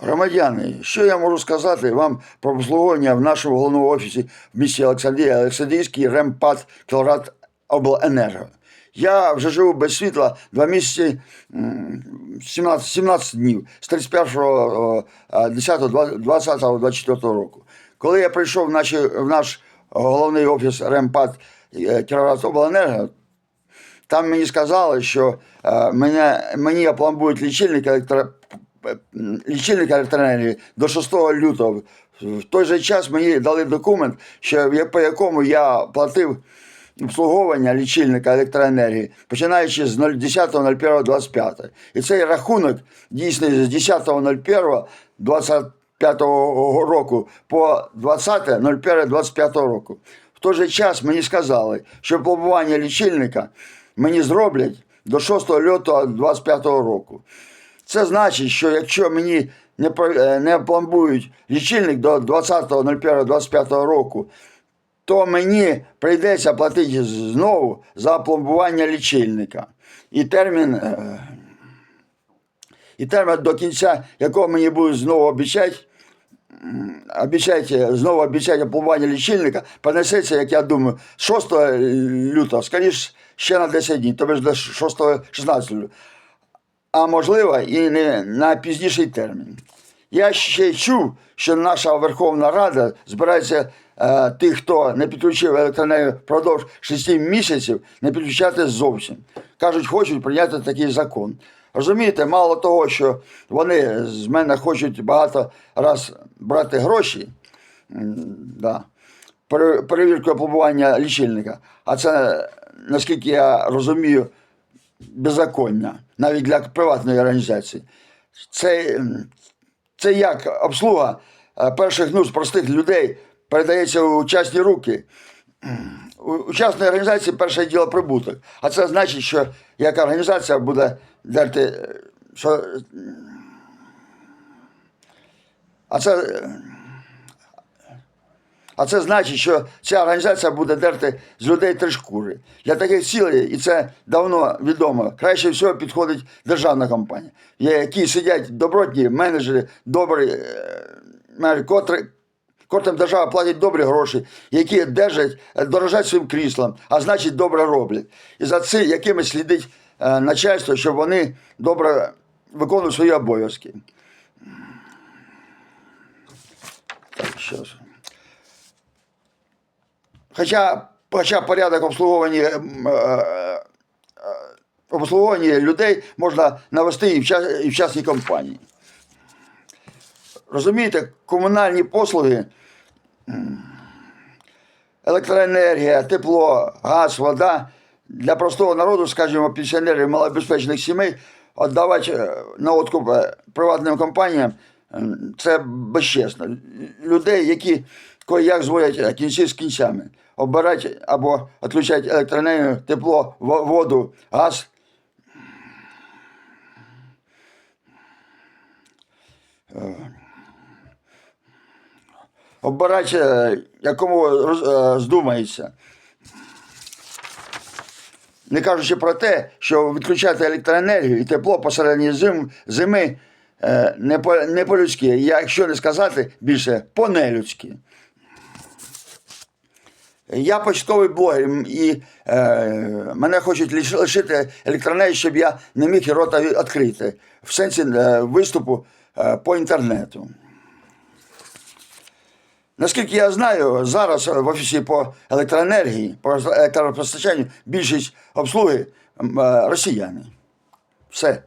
Громадяни, що я можу сказати вам про обслуговування в нашому головному офісі в місті Олександрія, Олександрійський ремпад Кілорад Обленерго. Я вже живу без світла два місяці 17, 17 днів з 31 10 20 24 року. Коли я прийшов в, наші, в наш головний офіс ремпад е, Кілорад Обленерго, там мені сказали, що е, мене, мені опломбують лічильник, електро, лічильник електроенергії до 6 лютого. В той же час мені дали документ, що, по якому я платив обслуговування лічильника електроенергії, починаючи з 10.01.25. І цей рахунок дійсний з 10.01.25 року по 20.01.25 року. В той же час мені сказали, що пломбування лічильника мені зроблять до 6 лютого 25 року. Це значить, що якщо мені не, е, не пломбують лічильник до 20.01.25 року, то мені прийдеться платити знову за пломбування лічильника. І термін, е, і термін до кінця, якого мені будуть знову обіцяти, м, обіцяють, е, знову обіцяють пломбування лічильника, понесеться, як я думаю, 6 лютого, скоріше, ще на 10 днів, тобто до 6-16 лютого а можливо і не на пізніший термін. Я ще чув, що наша Верховна Рада збирається е, тих, хто не підключив електроенергію впродовж 6 місяців, не підключати зовсім. Кажуть, хочуть прийняти такий закон. Розумієте, мало того, що вони з мене хочуть багато раз брати гроші, да, пере- перевірку опробування лічильника, а це, наскільки я розумію, беззаконня, навіть для приватної організації. Це, це як обслуга е, перших нужд простих людей передається у частні руки. У частної організації перше діло прибуток. А це значить, що як організація буде дерти, е, що. А це. А це значить, що ця організація буде дерти з людей три шкури. Для таких цілей, і це давно відомо, краще всього підходить державна компанія, в якій сидять добротні менеджери, добрі е, котрі, котрим держава платить добрі гроші, які держать, е, дорожать своїм кріслом, а значить добре роблять. І за це якими слідить е, начальство, щоб вони добре виконували свої обов'язки. Так. Хоча, хоча порядок обслуговування, ем, е, е, обслуговування людей можна навести і в, час, і в частній компанії. Розумієте, комунальні послуги, електроенергія, тепло, газ, вода для простого народу, скажімо, пенсіонерів малобезпечних сімей віддавати е, на откуп приватним компаніям це безчесно. Людей, які як зводять кінці з кінцями, обирати або відключати електроенергію, тепло, воду, газ. Е, якому роз- е, здумається. Не кажучи про те, що відключати електроенергію і тепло посередині зим, зими е, не, по, не по-людськи, якщо не сказати більше по-нелюдськи. Я почтовий блогер і е, мене хочуть лиш- лишити електроенергії, щоб я не міг рота відкрити в сенсі е, виступу е, по інтернету. Наскільки я знаю, зараз в офісі по електроенергії, по електропостачанню більшість обслуги е, росіяни. Все.